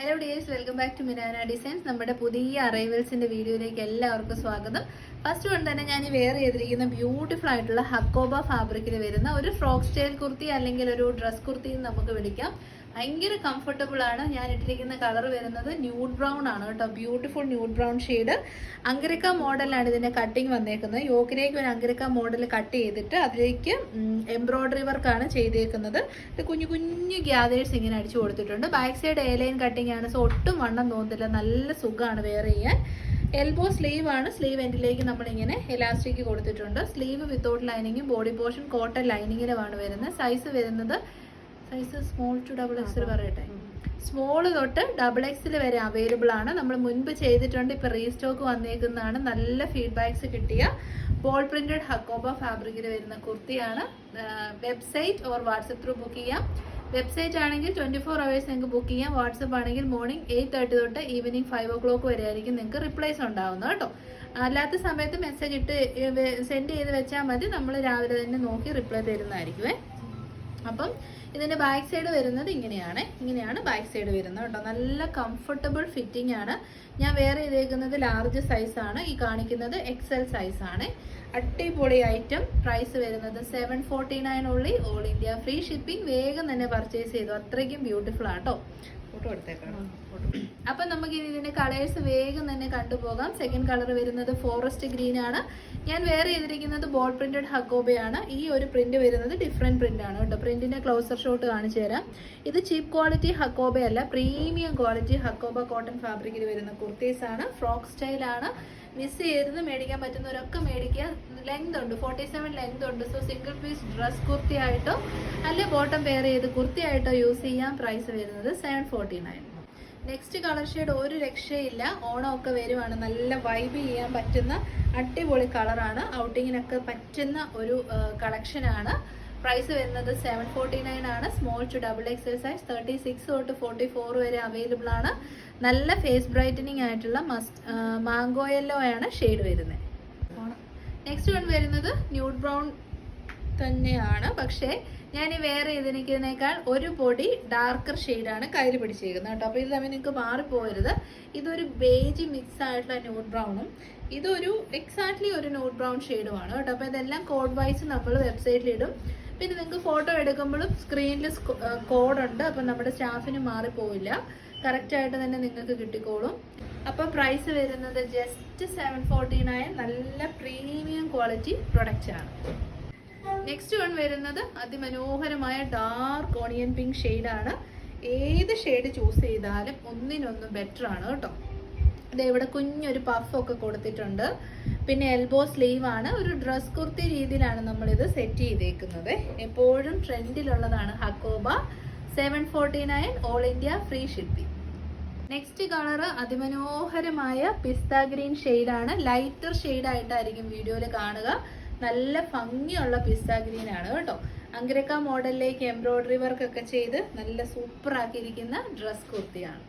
Hello dears welcome back to Minana designs നമ്മുടെ പുതിയ അറൈവൽസിന്റെ വീഡിയോയിലേക്ക് എല്ലാവർക്കും സ്വാഗതം. ഫസ്റ്റ് കൊണ്ട് തന്നെ ഞാൻ വെയർ ചെയ്തിരിക്കുന്ന ബ്യൂട്ടിഫുൾ ആയിട്ടുള്ള ഹക്കോബ ഫാബ്രിക്കിൽ വരുന്ന ഒരു ഫ്രോക്ക് സ്റ്റൈൽ കുർത്തി അല്ലെങ്കിൽ ഒരു ഡ്രസ് കുർത്തി നമുക്ക് വിളിക്കാം. ഭയങ്കര കംഫർട്ടബിൾ ആണ്. ഞാൻ ഇട്ടിരിക്കുന്ന കളർ വരുന്നത് ന്യൂഡ് ബ്രൗൺ ആണ് കേട്ടോ. Beautiful nude brown shade angrakha മോഡലാണ് ഇതിന്റെ കട്ടിങ് വന്നേക്കുന്നത്. യോക്കിലേക്ക് ഒരു അങ്കരക്ക മോഡൽ കട്ട് ചെയ്തിട്ട് അതിലേക്ക് എംബ്രോയിഡറി വർക്കാണ് ചെയ്തേക്കുന്നത്. ഇത് കുഞ്ഞു കുഞ്ഞു ഗ്യാദേഴ്സ് ഇങ്ങനെ അടിച്ചു കൊടുത്തിട്ടുണ്ട്. ബാക്ക് സൈഡ് എയർലൈൻ കട്ടിങ് ആണ്. സോ ഒട്ടും വണ്ണം തോന്നില്ല നല്ല സുഖമാണ് വെയർ ചെയ്യാൻ. എൽബോ സ്ലീവ് ആണ്. സ്ലീവ് എൻഡിലേക്ക് നമ്മൾ ഇങ്ങനെ എലാസ്റ്റിക് കൊടുത്തിട്ടുണ്ട്. സ്ലീവ് വിത്തൗട്ട് ലൈനിങ്ങും ബോഡി പോർഷൻ കോട്ടൺ ലൈനിങ്ങിലുമാണ് വരുന്നത്. സൈസ് വരുന്നത് സൈസ് സ്മോൾ ടു ഡബിൾ എക്സിൽ പറയട്ടെ. സ്മോൾ തൊട്ട് ഡബിൾ എക്സിൽ വരെ അവൈലബിൾ ആണ്. നമ്മൾ മുൻപ് ചെയ്തിട്ടുണ്ട് ഇപ്പൊ റീസ്റ്റോക്ക് വന്നേക്കുന്നതാണ്. നല്ല ഫീഡ്ബാക്സ് കിട്ടിയ ബോൾ പ്രിന്റഡ് ഹക്കോബ ഫാബ്രിക്കിൽ വരുന്ന കുർത്തിയാണ്. Website or WhatsApp through book ചെയ്യാം. വെബ്സൈറ്റ് ആണെങ്കിൽ ട്വന്റി ഫോർ അവേഴ്സ് നിങ്ങൾക്ക് ബുക്ക് ചെയ്യാം. വാട്സപ്പ് ആണെങ്കിൽ മോർണിംഗ് എയ്റ്റ് തേർട്ടി തൊട്ട് ഈവനിങ് ഫൈവ് ഓ ക്ലോക്ക് വരെ ആയിരിക്കും നിങ്ങൾക്ക് റിപ്ലൈസ് ഉണ്ടാവുന്നത് കേട്ടോ. അല്ലാത്ത സമയത്ത് മെസ്സേജ് ഇട്ട് സെൻഡ് ചെയ്ത് വെച്ചാൽ മതി. നമ്മൾ രാവിലെ തന്നെ നോക്കി റിപ്ലൈ തരുന്നതായിരിക്കുമേ. അപ്പം ഇതിന്റെ ബാക്ക് സൈഡ് വരുന്നത് ഇങ്ങനെയാണ്. ഇങ്ങനെയാണ് ബാക്ക് സൈഡ് വരുന്നത് കേട്ടോ. നല്ല കംഫർട്ടബിൾ ഫിറ്റിംഗ് ആണ്. ഞാൻ വേറെ ചെയ്തേക്കുന്നത് ലാർജ് സൈസ് ആണ്. ഈ കാണിക്കുന്നത് എക്സൽ സൈസ് ആണ്. അടിപൊളി ഐറ്റം പ്രൈസ് വരുന്നത് സെവൻ ഫോർട്ടി നയൻ ഉള്ളി. ഓൾ ഇന്ത്യ ഫ്രീ ഷിപ്പിംഗ് വേഗം തന്നെ പർച്ചേസ് ചെയ്തു. അത്രയ്ക്കും ബ്യൂട്ടിഫുൾ ആട്ടോ ഫോട്ടോ എടുത്തേക്കാണ്? അപ്പൊ നമുക്ക് ഇനി ഇതിന്റെ കളേഴ്സ് വേഗം തന്നെ കണ്ടുപോകാം. സെക്കൻഡ് കളർ വരുന്നത് ഫോറസ്റ്റ് ഗ്രീൻ ആണ്. ഞാൻ വേറെ ചെയ്തിരിക്കുന്നത് ബോൾ പ്രിന്റഡ് ഹക്കോബയാണ് ഈ ഒരു പ്രിന്റ് വരുന്നത് ഡിഫറെന്റ് പ്രിന്റ് ആണ് കേട്ടോ. പ്രിന്റിന്റെ ക്ലോസർ ഷോട്ട് കാണിച്ചു തരാം. ഇത് ചീപ്പ് ക്വാളിറ്റി ഹക്കോബ അല്ല പ്രീമിയം ക്വാളിറ്റി ഹക്കോബ കോട്ടൺ ഫാബ്രിക്കിൽ വരുന്ന കുർത്തീസ് ആണ്. ഫ്രോക്ക് സ്റ്റൈലാണ് മിസ് ചെയ്തിരുന്നു മേടിക്കാൻ പറ്റുന്നവരൊക്കെ മേടിക്കുക. ലെങ്ത് ഉണ്ട് ഫോർട്ടി സെവൻ ലെങ്ത് ഉണ്ട്. So single piece dress kurti ആയിട്ടോ അല്ലെ ബോട്ടം പെയർ ചെയ്ത് കുർത്തി ആയിട്ടോ യൂസ് ചെയ്യാം. പ്രൈസ് വരുന്നത് seven forty nine next colour shade ഒരു രക്ഷയില്ല. ഓണമൊക്കെ വരുവാണ്. നല്ല വൈബ് ചെയ്യാൻ പറ്റുന്ന അടിപൊളി കളറാണ് ഔട്ടിങ്ങിനൊക്കെ പറ്റുന്ന ഒരു കളക്ഷനാണ് പ്രൈസ് വരുന്നത് സെവൻ ഫോർട്ടി നയൻ ആണ്. Small to double XL size thirty six തൊട്ട് ഫോർട്ടി ഫോർ വരെ അവൈലബിൾ ആണ്. നല്ല ഫേസ് ബ്രൈറ്റനിങ് ആയിട്ടുള്ള മസ്റ്റ് മാംഗോ യെല്ലോ ആണ് ഷെയ്ഡ് വരുന്നത് നെക്സ്റ്റ് വൺ വരുന്നത് ന്യൂഡ് ബ്രൗൺ തന്നെയാണ്. പക്ഷേ ഞാൻ ഈ വേറെ ഇതിനേക്കാൾ ഒരു പൊടി ഡാർക്കർ ഷെയ്ഡാണ് കയ്യിൽ പിടിച്ചിരിക്കുന്നത് കേട്ടോ. അപ്പോൾ ഇത് തമ്മിൽ നിങ്ങൾക്ക് മാറിപ്പോകരുത്. ഇതൊരു ബേജ് മിക്സ് ആയിട്ടുള്ള ന്യൂഡ് ബ്രൗണും ഇതൊരു എക്സാക്ട്ലി ഒരു ന്യൂഡ് ബ്രൗൺ ഷെയ്ഡുമാണ് കേട്ടോ. അപ്പോൾ ഇതെല്ലാം കോഡ് വൈസ് നമ്മൾ വെബ്സൈറ്റിൽ ഇടും. പിന്നെ നിങ്ങൾക്ക് ഫോട്ടോ എടുക്കുമ്പോഴും സ്ക്രീനിൽ കോഡുണ്ട് അപ്പം നമ്മുടെ സ്റ്റാഫിന് മാറിപ്പോവില്ല കറക്റ്റായിട്ട് തന്നെ നിങ്ങൾക്ക് കിട്ടിക്കോളും. അപ്പോൾ പ്രൈസ് വരുന്നത് ജസ്റ്റ് സെവൻ ഫോർട്ടി നയൻ നല്ല പ്രീമിയം ക്വാളിറ്റി പ്രൊഡക്റ്റ് ആണ്. നെക്സ്റ്റ് വൺ വരുന്നത് അതിമനോഹരമായ ഡാർക്ക് ഓണിയൻ പിങ്ക് ആണ്. ഏത് ഷെയ്ഡ് ചൂസ് ചെയ്താലും ഒന്നിനൊന്നും ബെറ്റർ ആണ് കേട്ടോ. ഇത് ഇവിടെ കുഞ്ഞൊരു പഫൊക്കെ കൊടുത്തിട്ടുണ്ട്. പിന്നെ എൽബോ സ്ലീവ് ആണ്. ഒരു ഡ്രസ് കുർത്തി രീതിയിലാണ് നമ്മളിത് സെറ്റ് ചെയ്തേക്കുന്നത്. എപ്പോഴും ട്രെൻഡിലുള്ളതാണ് hakoba. Seven forty nine all India free shipping next colour അതിമനോഹരമായ പിസ്ത ഗ്രീൻ ആണ്. ലൈറ്റർ ഷെയ്ഡായിട്ടായിരിക്കും വീഡിയോയിൽ കാണുക. നല്ല ഭംഗിയുള്ള പിസ്ത ഗ്രീൻ ആണ് കേട്ടോ. അങ്കരക്ക മോഡലിലേക്ക് എംബ്രോയിഡറി വർക്ക് ഒക്കെ ചെയ്ത് നല്ല സൂപ്പർ ആക്കിയിരിക്കുന്ന ഡ്രസ് കുർത്തിയാണ്.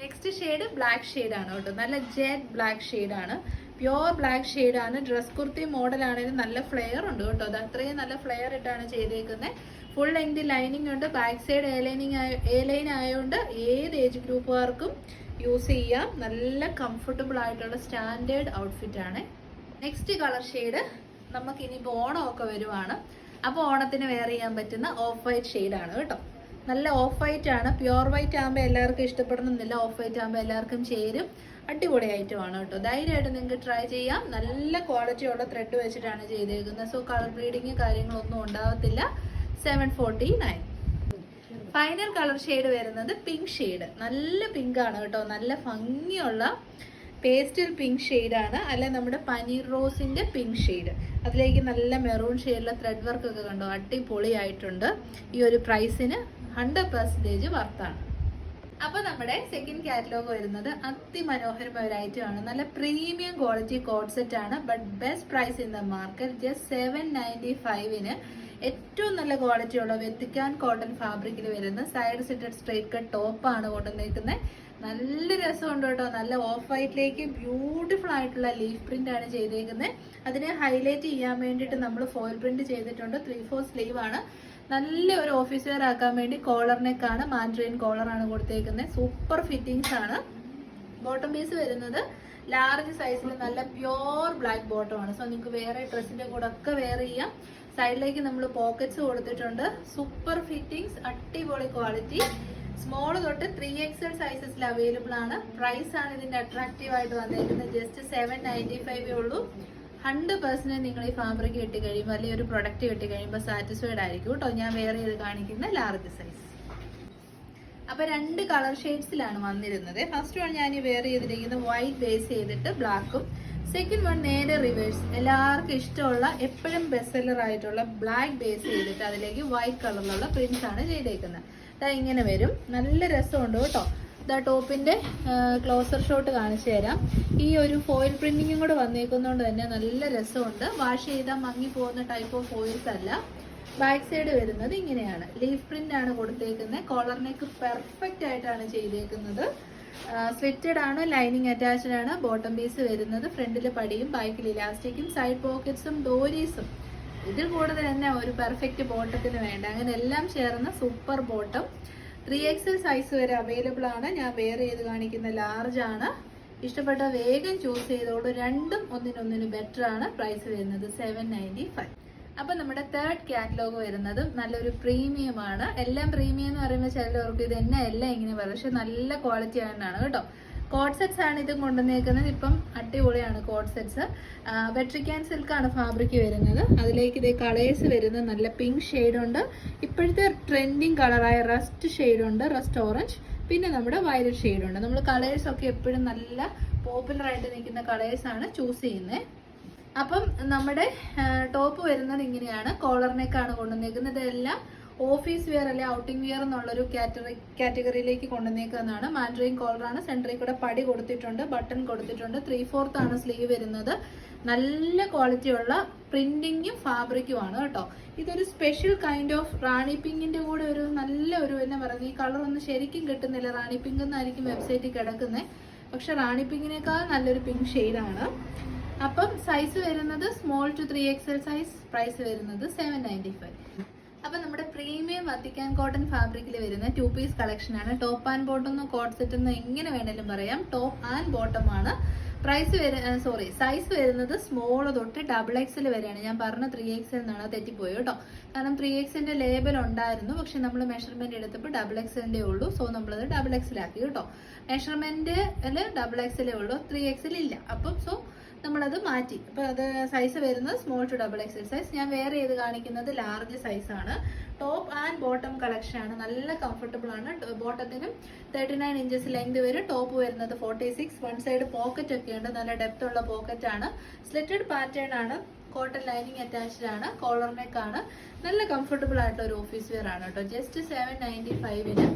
നെക്സ്റ്റ് ഷെയ്ഡ് ബ്ലാക്ക് ആണ് കേട്ടോ. നല്ല ജെറ്റ് ബ്ലാക്ക് ആണ്. പ്യുവർ ബ്ലാക്ക് ആണ്. ഡ്രസ് കുർത്തി മോഡൽ ആണെങ്കിലും നല്ല ഫ്ലെയർ ഉണ്ട് കേട്ടോ. അത് അത്രയും നല്ല ഫ്ലെയർ ഇട്ടാണ് ചെയ്തേക്കുന്നത് ഫുൾ ലെങ്ത് ലൈനിങ് ഉണ്ട്. Back side A lining A line ആയതുകൊണ്ട് ഏത് ഏജ് ഗ്രൂപ്പുകാർക്കും യൂസ് ചെയ്യാം. നല്ല കംഫർട്ടബിൾ ആയിട്ടുള്ള സ്റ്റാൻഡേർഡ് ഔട്ട്ഫിറ്റ് ആണ്. നെക്സ്റ്റ് കളർ ഷെയ്ഡ് നമുക്ക് ഇനിയിപ്പോൾ ഓണമൊക്കെ വരുവാണ്. അപ്പോൾ ഓണത്തിന് വെയർ ചെയ്യാൻ പറ്റുന്ന ഓഫ് വൈറ്റ് ഷെയ്ഡാണ് കേട്ടോ. നല്ല ഓഫ് വൈറ്റ് ആണ്. പ്യുവർ വൈറ്റ് ആകുമ്പോൾ എല്ലാവർക്കും ഇഷ്ടപ്പെടണമെന്നില്ല ഓഫ് വൈറ്റ് ആകുമ്പോൾ എല്ലാവർക്കും ചേരും. അടിപൊളി ഐറ്റമാണ് കേട്ടോ. ധൈര്യമായിട്ട് നിങ്ങൾക്ക് ട്രൈ ചെയ്യാം. നല്ല ക്വാളിറ്റി ഉള്ള ത്രെഡ് വെച്ചിട്ടാണ് ചെയ്തേക്കുന്നത്. സോ കളർ ബ്ലീഡിങ് കാര്യങ്ങളൊന്നും ഉണ്ടാവത്തില്ല. Seven forty nine final colour shade വരുന്നത് പിങ്ക് ഷെയ്ഡ് നല്ല പിങ്ക് ആണ് കേട്ടോ. നല്ല ഭംഗിയുള്ള പേസ്റ്റൽ പിങ്ക് ഷെയ്ഡാണ് അല്ല നമ്മുടെ പനീർ റോസിന്റെ പിങ്ക് ഷെയ്ഡ് അതിലേക്ക് നല്ല മെറൂൺ ഷെയ്ഡിലെ ത്രെഡ് വർക്ക് ഒക്കെ കണ്ടോ? അടിപൊളിയായിട്ടുണ്ട്. ഈ ഒരു പ്രൈസിന് ഹൺഡ്രഡ് പെർസെന്റേജ് വർത്താണ് അപ്പോൾ നമ്മുടെ സെക്കൻഡ് കാറ്റലോഗ് വരുന്നത് അതിമനോഹരമായ ഒരു ഐറ്റം ആണ്. നല്ല പ്രീമിയം ക്വാളിറ്റി കോഡ് സെറ്റ് ആണ്. But best price in the market just seven ninety ഫൈവിന് ഏറ്റവും നല്ല ക്വാളിറ്റിയുള്ള വെത്തിക്കാൻ കോട്ടൺ ഫാബ്രിക്കിൽ വരുന്ന സൈഡ് സിറ്റഡ് സ്ട്രേറ്റ് കട്ട് ടോപ്പാണ് കൊണ്ടുവന്നിരിക്കുന്നത് നല്ല രസമുണ്ട് കേട്ടോ. നല്ല ഓഫ് വൈറ്റിലേക്ക് ബ്യൂട്ടിഫുൾ ആയിട്ടുള്ള ലീഫ് പ്രിന്റ് ആണ് ചെയ്തേക്കുന്നത് അതിനെ ഹൈലൈറ്റ് ചെയ്യാൻ വേണ്ടിയിട്ട് നമ്മൾ ഫോയിൽ പ്രിന്റ് ചെയ്തിട്ടുണ്ട്. ത്രീ ഫോർ സ്ലീവ് ആണ്. നല്ല ഒരു ഓഫീസ് വെയർ ആക്കാൻ വേണ്ടി കോളർ നെക്കാണ് കോളർ ആണ് കൊടുത്തേക്കുന്നത് സൂപ്പർ ഫിറ്റിംഗ്സ് ആണ്. ബോട്ടം പീസ് വരുന്നത് ലാർജ് സൈസിൽ നല്ല പ്യോർ ബ്ലാക്ക് ബോട്ടം ആണ്. സോ നിങ്ങൾക്ക് വേറെ ഡ്രസ്സിന്റെ കൂടെ ഒക്കെ വെയർ ചെയ്യാം. സൈഡിലേക്ക് നമ്മൾ പോക്കറ്റ്സ് കൊടുത്തിട്ടുണ്ട്. സൂപ്പർ ഫിറ്റിംഗ്സ് അടിപൊളി ക്വാളിറ്റി സ്മോൾ തൊട്ട് ത്രീ എക്സൽ സൈസസിൽ അവൈലബിൾ ആണ്. പ്രൈസ് ആണ് ഇതിന്റെ അട്രാക്റ്റീവ് ആയിട്ട് വന്നിരിക്കുന്നത് ജസ്റ്റ് സെവൻ നയന്റി ഫൈവേ ഉള്ളൂ. ഹൺഡ്രഡ് പെർസെന്റ് നിങ്ങൾ ഈ ഫാബ്രിക് കിട്ടി കഴിയുമ്പോൾ അല്ലെങ്കിൽ ഒരു പ്രൊഡക്റ്റ് കിട്ടി കഴിയുമ്പോൾ സാറ്റിസ്ഫൈഡ് ആയിരിക്കും കേട്ടോ. ഞാൻ വേറെ ഇത് കാണിക്കുന്ന ലാർജ് സൈസ് അപ്പൊ രണ്ട് കളർ ഷെയ്ഡ്സിലാണ് വന്നിരുന്നത്. ഫസ്റ്റ് വൺ ഞാൻ വെയർ ചെയ്തിരിക്കുന്നത് വൈറ്റ് ബേസ് ചെയ്തിട്ട് ബ്ലാക്കും സെക്കൻഡ് വൺ നേരെ റിവേഴ്സ് എല്ലാവർക്കും ഇഷ്ടമുള്ള എപ്പോഴും ബെസ്റ്റ് സെല്ലർ ആയിട്ടുള്ള ബ്ലാക്ക് ബേസ് ചെയ്തിട്ട് അതിലേക്ക് വൈറ്റ് കളറിലുള്ള പ്രിന്റ്സ് ആണ് ചെയ്തേക്കുന്നത്. ഇതാ ഇങ്ങനെ വരും. നല്ല രസമുണ്ട് കേട്ടോ. ഇതാ ടോപ്പിന്റെ ക്ലോസർ ഷോട്ട് കാണിച്ചു തരാം. ഈ ഒരു ഫോയിൽ പ്രിന്റിങ്ങും കൂടെ വന്നേക്കുന്നതുകൊണ്ട് തന്നെ നല്ല രസമുണ്ട്. വാഷ് ചെയ്താൽ മങ്ങി പോകുന്ന ടൈപ്പ് ഓഫ് ഫോയിൽസ് അല്ല. ബാക്ക് സൈഡ് വരുന്നത് ഇങ്ങനെയാണ്. ലീഫ് പ്രിന്റ് ആണ് കൊടുത്തേക്കുന്നത് കോളർ നെക്ക് പെർഫെക്റ്റ് ആയിട്ടാണ് ചെയ്തേക്കുന്നത്. സ്ലിറ്റഡ് ആണ് ലൈനിങ് അറ്റാച്ച്ഡ് ആണ്. ബോട്ടം പീസ് വരുന്നത് ഫ്രണ്ടിൽ പടിയും ബാക്കിൽ ഇലാസ്റ്റിക്കും സൈഡ് പോക്കറ്റ്സും ഡോരീസും ഇതിൽ കൂടുതൽ തന്നെ ഒരു പെർഫെക്റ്റ് ബോട്ടത്തിന് വേണ്ട. അങ്ങനെ എല്ലാം ചേർന്ന super bottom. Three XL size വരെ അവൈലബിൾ ആണ്. ഞാൻ വെയർ ചെയ്ത് കാണിക്കുന്ന ലാർജ് ആണ്. ഇഷ്ടപ്പെട്ട വേഗം ചൂസ് ചെയ്തോളൂ. രണ്ടും ഒന്നിനൊന്നിന് ബെറ്റർ ആണ് പ്രൈസ് വരുന്നത് സെവൻ നയന്റി ഫൈവ് അപ്പം നമ്മുടെ തേർഡ് കാറ്റലോഗ് വരുന്നത് നല്ലൊരു പ്രീമിയമാണ് എല്ലാം പ്രീമിയം എന്ന് പറയുമ്പോൾ ചിലർക്ക് ഇത് തന്നെ എല്ലാം ഇങ്ങനെ പറയും പക്ഷെ നല്ല ക്വാളിറ്റി ആയിട്ടാണ് കേട്ടോ. കോഡ് സെറ്റ്സ് ആണ് ഇതും കൊണ്ടുവന്നേക്കുന്നത്. ഇപ്പം അടിപൊളിയാണ് കോഡ് സെറ്റ്സ് വെട്രിക്കാൻ സിൽക്ക് ആണ് ഫാബ്രിക് വരുന്നത്. അതിലേക്ക് ഇതേ കളേഴ്സ് വരുന്നത് നല്ല പിങ്ക് ഷെയ്ഡ് ഉണ്ട്. ഇപ്പോഴത്തെ ട്രെൻഡിങ് കളറായ റസ്റ്റ് ഷെയ്ഡ് ഉണ്ട് റസ്റ്റ് ഓറഞ്ച് പിന്നെ നമ്മുടെ വയലറ്റ് ഷെയ്ഡ് ഉണ്ട്. നമ്മൾ കളേഴ്സ് ഒക്കെ എപ്പോഴും നല്ല പോപ്പുലറായിട്ട് നിൽക്കുന്ന കളേഴ്സ് ആണ് ചൂസ് ചെയ്യുന്നത് അപ്പം നമ്മുടെ ടോപ്പ് വരുന്നത് ഇങ്ങനെയാണ്. കോളർ നെക്കാണ് കൊണ്ടുവന്നേക്കുന്നത്. ഇതെല്ലാം ഓഫീസ് വെയർ അല്ലെ ഔട്ടിംഗ് വെയർ എന്നുള്ളൊരു കാറ്റഗറി കാറ്റഗറിയിലേക്ക് കൊണ്ടുവന്നേക്കുന്നതാണ്. മാൻഡ്രെയിൻ കോളറാണ് സെൻട്രിൽ കൂടെ പടി കൊടുത്തിട്ടുണ്ട് ബട്ടൺ കൊടുത്തിട്ടുണ്ട്. ത്രീ ഫോർത്ത് ആണ് സ്ലീവ് വരുന്നത്. നല്ല ക്വാളിറ്റിയുള്ള പ്രിന്റിങ്ങും ഫാബ്രിക്കും ആണ് കേട്ടോ. ഇതൊരു സ്പെഷ്യൽ കൈൻഡ് ഓഫ് റാണി പിങ്കിന്റെ കൂടെ ഒരു നല്ല ഒരു എന്നെ പറയുന്നത്? ഈ കളർ ഒന്നും ശരിക്കും കിട്ടുന്നില്ല. റാണി പിങ്ക് എന്നായിരിക്കും വെബ്സൈറ്റിൽ കിടക്കുന്നത് പക്ഷെ റാണി പിങ്കിനേക്കാൾ നല്ലൊരു പിങ്ക് ഷെയ്ഡാണ് അപ്പം സൈസ് വരുന്നത് small to three XL size price വരുന്നത് സെവൻ നയന്റി ഫൈവ് അപ്പം നമ്മുടെ പ്രീമിയം വത്തിക്കാൻ കോട്ടൺ ഫാബ്രിക്കിൽ വരുന്ന ടു പീസ് കളക്ഷനാണ് ടോപ്പ് ആൻഡ് ബോട്ടം എന്നോ കോട്ട് സെറ്റ് എന്നോ എങ്ങനെ വേണേലും പറയാം. ടോപ്പ് ആൻഡ് ബോട്ടം ആണ്. പ്രൈസ് വര സോറി സൈസ് വരുന്നത് സ്മോൾ തൊട്ട് ഡബിൾ എക്സിൽ വരെയാണ്. ഞാൻ പറഞ്ഞ ത്രീ എക്സ് എന്നാണ് തെറ്റിപ്പോയി കേട്ടോ. കാരണം ത്രീ എക്സിന്റെ ലേബൽ ഉണ്ടായിരുന്നു. പക്ഷെ നമ്മൾ മെഷർമെന്റ് എടുത്തപ്പോൾ ഡബിൾ എക്സിന്റെ ഉള്ളൂ. സോ നമ്മളത് ഡബിൾ എക്സിലാക്കി കേട്ടോ. മെഷർമെന്റിൽ ഡബിൾ എക്സിലേ ഉള്ളൂ. ത്രീ എക്സിൽ ഇല്ല. അപ്പം സോ നമ്മളത് മാറ്റി. അപ്പോൾ അത് സൈസ് വരുന്നത് small to double XL size ഞാൻ വേറെ ചെയ്ത് കാണിക്കുന്നത്? ലാർജ് സൈസ് ആണ്. ടോപ്പ് ആൻഡ് ബോട്ടം കളക്ഷൻ ആണ്. നല്ല കംഫർട്ടബിൾ ആണ്. ബോട്ടത്തിനും തേർട്ടി നയൻ ഇഞ്ചസ് ലെങ്ത് വരും ടോപ്പ് വരുന്നത്. Forty six one side pocket ഒക്കെ ഉണ്ട്. നല്ല ഡെപ്ത് ഉള്ള പോക്കറ്റ് ആണ്. സ്ലിറ്റഡ് പാറ്റേൺ ആണ്. കോട്ടൺ ലൈനിങ് അറ്റാച്ച്ഡ് ആണ്. കോളർ നെക്ക് ആണ്. നല്ല കംഫർട്ടബിൾ ആയിട്ടുള്ള ഒരു ഓഫീസ് വെയർ ആണ് കേട്ടോ. ജസ്റ്റ് സെവൻ നയന്റി ഫൈവിന്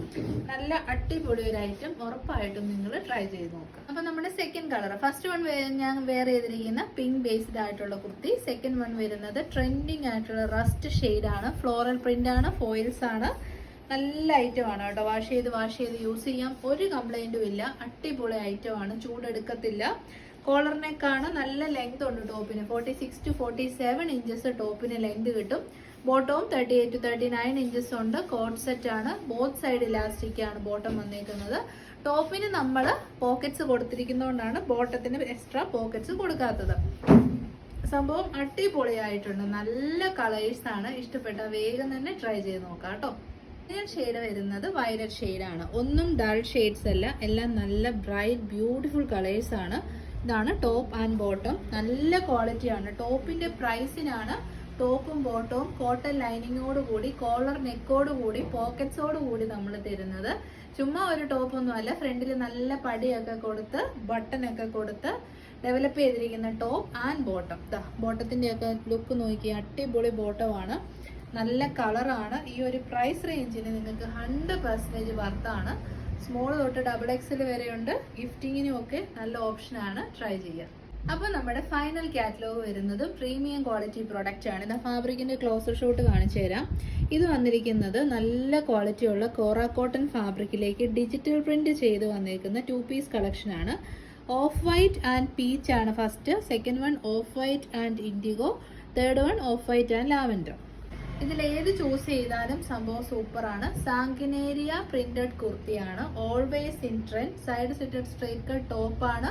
നല്ല അടിപൊളി ഒരു ഐറ്റം ഉറപ്പായിട്ടും നിങ്ങൾ ട്രൈ ചെയ്ത് നോക്കാം അപ്പോൾ നമ്മുടെ സെക്കൻഡ് കളർ ഫസ്റ്റ് വൺ ഞാൻ വെയർ ചെയ്തിരിക്കുന്ന പിങ്ക് ബേസ്ഡ് ആയിട്ടുള്ള കുർത്തി. സെക്കൻഡ് വൺ വരുന്നത് ട്രെൻഡിങ് ആയിട്ടുള്ള റസ്റ്റ് ഷെയ്ഡ് ആണ്. ഫ്ലോറൽ പ്രിന്റ് ആണ്. ഫോയിൽസ് ആണ്. നല്ല ഐറ്റം ആണ് കേട്ടോ. വാഷ് ചെയ്ത് വാഷ് ചെയ്ത് യൂസ് ചെയ്യാം. ഒരു കംപ്ലൈന്റും ഇല്ല. അടിപൊളി ഐറ്റം ആണ്. ചൂടെടുക്കത്തില്ല. കോളർ നെക്കാണ് നല്ല ലെങ്ത് ഉണ്ട് ടോപ്പിന്. Forty six to forty seven inches ടോപ്പിന് ലെങ്ത് കിട്ടും. ബോട്ടവും thirty eight to thirty nine inches ഉണ്ട്. കോട്ട് സെറ്റ് ആണ്. ബോത്ത് സൈഡ് ഇലാസ്റ്റിക് ആണ് ബോട്ടം വന്നേക്കുന്നത്. ടോപ്പിന് നമ്മൾ പോക്കറ്റ്സ് കൊടുത്തിരിക്കുന്നതുകൊണ്ടാണ് ബോട്ടത്തിന് എക്സ്ട്രാ പോക്കറ്റ്സ് കൊടുക്കാത്തത്. സംഭവം അടിപൊളിയായിട്ടുണ്ട്. നല്ല കളേഴ്സ് ആണ്. ഇഷ്ടപ്പെട്ട വേഗം തന്നെ ട്രൈ ചെയ്ത് നോക്കാം കേട്ടോ. ഷെയ്ഡ് വരുന്നത് വയലറ്റ് ഷെയ്ഡാണ് ഒന്നും ഡൾ ഷെയ്ഡ്സ് അല്ല. എല്ലാം നല്ല ബ്രൈറ്റ് ബ്യൂട്ടിഫുൾ കളേഴ്സ് ആണ്. ഇതാണ് ടോപ്പ് ആൻഡ് ബോട്ടം നല്ല ക്വാളിറ്റിയാണ് ടോപ്പിന്റെ പ്രൈസിനാണ് ടോപ്പും ബോട്ടവും കോട്ടൺ ലൈനിങ്ങോട് കൂടി കോളർ നെക്കോട് കൂടി പോക്കറ്റ്സോട് കൂടി നമ്മൾ തരുന്നത്. ചുമ്മാ ഒരു ടോപ്പ് ഒന്നും അല്ല. ഫ്രണ്ടിൽ നല്ല പടിയൊക്കെ കൊടുത്ത് ബട്ടൺ ഒക്കെ കൊടുത്ത് ഡെവലപ്പ് ചെയ്തിരിക്കുന്ന ടോപ്പ് ആൻഡ് ബോട്ടം ഒക്കെ ലുക്ക് നോക്കി അടിപൊളി ബോട്ടമാണ് നല്ല കളറാണ് ഈ ഒരു പ്രൈസ് റേഞ്ചിന് നിങ്ങൾക്ക് ഹൺഡ്രഡ് പെർസെന്റേജ് വർത്താണ് സ്മോൾ തൊട്ട് ഡബിൾ എക്സൽ വരെയുണ്ട്. ഗിഫ്റ്റിങ്ങിനും ഒക്കെ നല്ല ഓപ്ഷനാണ് ട്രൈ ചെയ്യുക അപ്പോൾ നമ്മുടെ ഫൈനൽ കാറ്റലോഗ് വരുന്നത് പ്രീമിയം ക്വാളിറ്റി പ്രൊഡക്റ്റ് ആണ്. ഇത് ഫാബ്രിക്കിന്റെ ക്ലോസർ ഷോട്ട് കാണിച്ചു തരാം. ഇത് വന്നിരിക്കുന്നത് നല്ല ക്വാളിറ്റി ഉള്ള കോറ കോട്ടൺ ഫാബ്രിക്കിലേക്ക് ഡിജിറ്റൽ പ്രിന്റ് ചെയ്ത് വന്നിരിക്കുന്ന ടു പീസ് കളക്ഷൻ ആണ്. ഓഫ് വൈറ്റ് ആൻഡ് പീച്ച് ആണ് first second one off white and indigo third one off white and lavender ഇതിൽ ഏത് ചൂസ് ചെയ്താലും സംഭവം സൂപ്പർ ആണ്. സാങ്കിനേരിയ പ്രിന്റഡ് കുർത്തിയാണ് always in trend side slitted straight cut ആണ്.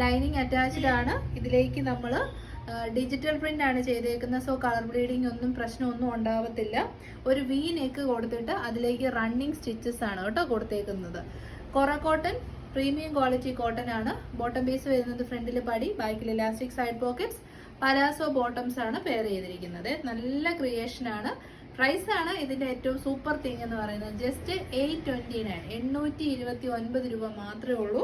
ലൈനിങ് അറ്റാച്ച്ഡ് ആണ്. ഇതിലേക്ക് നമ്മൾ ഡിജിറ്റൽ പ്രിന്റ് ആണ് ചെയ്തേക്കുന്നത്. സോ കളർ ബ്ലീഡിങ് ഒന്നും പ്രശ്നമൊന്നും ഉണ്ടാവത്തില്ല. ഒരു വി നെക്ക് കൊടുത്തിട്ട് അതിലേക്ക് റണ്ണിങ് സ്റ്റിച്ചസ് ആണ് കേട്ടോ കൊടുത്തേക്കുന്നത്. Kora cotton premium quality cotton ആണ്. ബോട്ടം പീസ് വരുന്നത് ഫ്രണ്ടിൽ പടി ബാക്കിൽ elastic side pockets palazzo bottoms ആണ് പെയർ ചെയ്തിരിക്കുന്നത്. നല്ല ക്രിയേഷൻ ആണ്. പ്രൈസ് ആണ് ഇതിന്റെ ഏറ്റവും സൂപ്പർ തിങ് എന്ന് പറയുന്നത്. ജസ്റ്റ് എയ്റ്റ് ട്വന്റി നയൻ എണ്ണൂറ്റി ഇരുപത്തി ഒൻപത് രൂപ മാത്രമേ ഉള്ളൂ.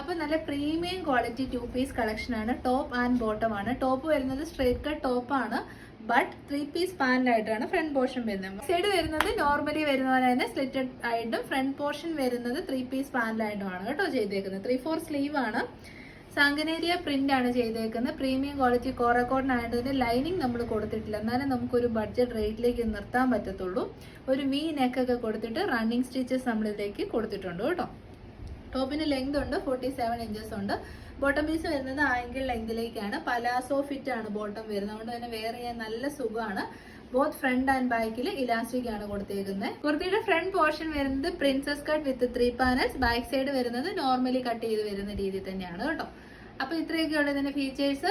അപ്പൊ നല്ല premium quality two piece collection ആണ്. ടോപ്പ് ആൻഡ് ബോട്ടം ആണ്. ടോപ്പ് വരുന്നത് സ്ട്രേറ്റ് കട്ട് ടോപ്പ് ആണ്. ബട്ട് ത്രീ പീസ് പാന്റായിട്ടാണ് ഫ്രണ്ട് പോർഷൻ വരുന്നത്. സൈഡ് വരുന്നത് നോർമലി വരുന്ന പോലെ തന്നെ സ്ലിറ്റഡ് ആയിട്ടും ഫ്രണ്ട് പോർഷൻ വരുന്നത് ത്രീ പീസ് പാന്റായിട്ടുമാണ് കേട്ടോ ചെയ്തേക്കുന്നത്. ത്രീ ഫോർ സ്ലീവ് ആണ്. സാങ്കനേരിയ പ്രിന്റ് ആണ് ചെയ്തേക്കുന്നത്. പ്രീമിയം ക്വാളിറ്റി കോറക്കോട്ടൺ ആയതിന്റെ ലൈനിങ് നമ്മൾ കൊടുത്തിട്ടില്ല. എന്നാലും നമുക്കൊരു ബഡ്ജറ്റ് റേറ്റിലേക്ക് നിർത്താൻ പറ്റത്തുള്ളൂ. ഒരു വി നെക്ക് ഒക്കെ കൊടുത്തിട്ട് റണ്ണിങ് സ്റ്റിച്ചസ് നമ്മൾ കൊടുത്തിട്ടുണ്ട് കേട്ടോ. ടോപ്പിന് ലെങ്ത് ഉണ്ട് ഫോർട്ടി സെവൻ ഇഞ്ചസ് ഉണ്ട്. ബോട്ടം പീസ് വരുന്നത് ആംഗിൾ ലെങ്തിലേക്കാണ് പലാസോ ഫിറ്റ് ആണ് ബോട്ടം വരുന്നത്. അതുകൊണ്ട് തന്നെ വേറെ നല്ല സുഖമാണ്. ബോത്ത് ഫ്രണ്ട് ആൻഡ് ബാക്കിൽ ഇലാസ്റ്റിക് ആണ് കൊടുത്തേക്കുന്നത് കുർത്തിയുടെ ഫ്രണ്ട് പോർഷൻ വരുന്നത് princess cut with three panels back side വരുന്നത് നോർമലി കട്ട് ചെയ്ത് വരുന്ന രീതി തന്നെയാണ് കേട്ടോ. അപ്പൊ ഇത്രയൊക്കെയുള്ള ഇതിന്റെ features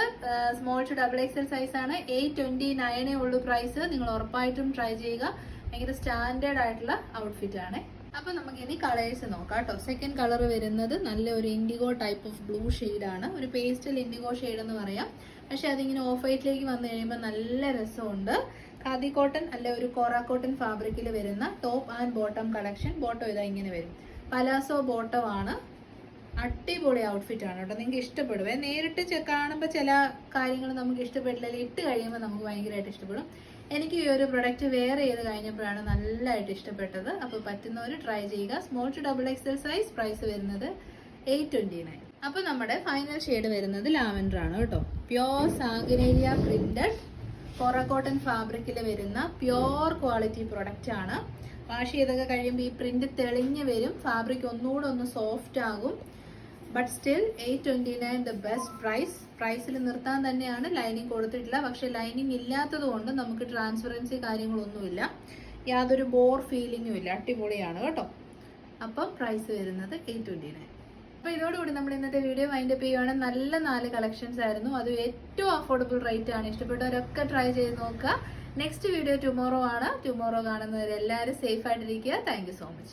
small to double XL size ആണ്. എയ്റ്റ് ട്വന്റി നയനേ ഉള്ളൂ പ്രൈസ് നിങ്ങൾ ഉറപ്പായിട്ടും ട്രൈ ചെയ്യുക. ഭയങ്കര സ്റ്റാൻഡേർഡ് ആയിട്ടുള്ള ഔട്ട്ഫിറ്റ് ആണ്. അപ്പൊ നമുക്ക് ഇനി കളേഴ്സ് നോക്കാം കേട്ടോ. സെക്കൻഡ് കളർ വരുന്നത് നല്ല ഒരു ഇൻഡിഗോ ടൈപ്പ് ഓഫ് ബ്ലൂ ആണ്. ഒരു പേസ്റ്റൽ ഇൻഡിഗോ ഷെയ്ഡ് എന്ന് പറയാം. പക്ഷെ അതിങ്ങനെ ഓഫ് വൈറ്റിലേക്ക് വന്നു കഴിയുമ്പോൾ നല്ല രസമുണ്ട്. ഖാദി കോട്ടൺ അല്ലെ ഒരു കോറ കോട്ടൺ ഫാബ്രിക്കിൽ വരുന്ന top and bottom collection bottom ഇതാ ഇങ്ങനെ വരും. പലാസോ ബോട്ടം ആണ്. അടിപൊളി ഔട്ട്ഫിറ്റ് ആണ് കേട്ടോ. നിങ്ങൾക്ക് ഇഷ്ടപ്പെടുവേ നേരിട്ട് കാണുമ്പോൾ ചില കാര്യങ്ങൾ നമുക്ക് ഇഷ്ടപ്പെട്ടില്ല ഇട്ട് കഴിയുമ്പോൾ നമുക്ക് ഭയങ്കരമായിട്ട് ഇഷ്ടപ്പെടും. എനിക്ക് ഈ ഒരു പ്രൊഡക്റ്റ് വെയർ ചെയ്ത് കഴിഞ്ഞപ്പോഴാണ് നല്ലതായിട്ട് ഇഷ്ടപ്പെട്ടത്. അപ്പോൾ പറ്റുന്നവർ ട്രൈ ചെയ്യുക. Small to double XL size price വരുന്നത് എയ്റ്റ് ട്വന്റി നയൻ അപ്പോൾ നമ്മുടെ ഫൈനൽ ഷെയ്ഡ് വരുന്നത് ലാവൻഡർ ആണ് കേട്ടോ. Pure Sanganeri printed kora cotton ഫാബ്രിക്കിൽ വരുന്ന പ്യോർ ക്വാളിറ്റി പ്രൊഡക്റ്റ് ആണ്. വാഷ് ചെയ്തൊക്കെ കഴിയുമ്പോൾ ഈ പ്രിന്റ് തെളിഞ്ഞ് വരും. ഫാബ്രിക് ഒന്നുകൂടെ ഒന്ന് സോഫ്റ്റ് ആകും. But still eight twenty nine the best price പ്രൈസിൽ നിർത്താൻ തന്നെയാണ് ലൈനിങ് കൊടുത്തിട്ടില്ല പക്ഷെ ലൈനിങ് ഇല്ലാത്തത് കൊണ്ട് നമുക്ക് ട്രാൻസ്പെറൻസി കാര്യങ്ങളൊന്നുമില്ല. യാതൊരു ബോർ ഫീലിങ്ങും ഇല്ല. അടിപൊളിയാണ് കേട്ടോ. അപ്പം പ്രൈസ് വരുന്നത് എയ്റ്റ് ട്വന്റി നയൻ അപ്പൊ ഇതോടുകൂടി നമ്മൾ ഇന്നത്തെ വീഡിയോ വൈൻഡപ്പ് ചെയ്യുകയാണ് നല്ല നാല് കളക്ഷൻസ് ആയിരുന്നു. അത് ഏറ്റവും അഫോർഡബിൾ റേറ്റ് ആണ്. ഇഷ്ടപ്പെട്ടവരൊക്കെ ട്രൈ ചെയ്ത് നോക്കുക. നെക്സ്റ്റ് വീഡിയോ ടുമോറോ ആണ്. ടുമോറോ കാണുന്നവരെല്ലാവരും സേഫ് ആയിട്ടിരിക്കുക. Thank so much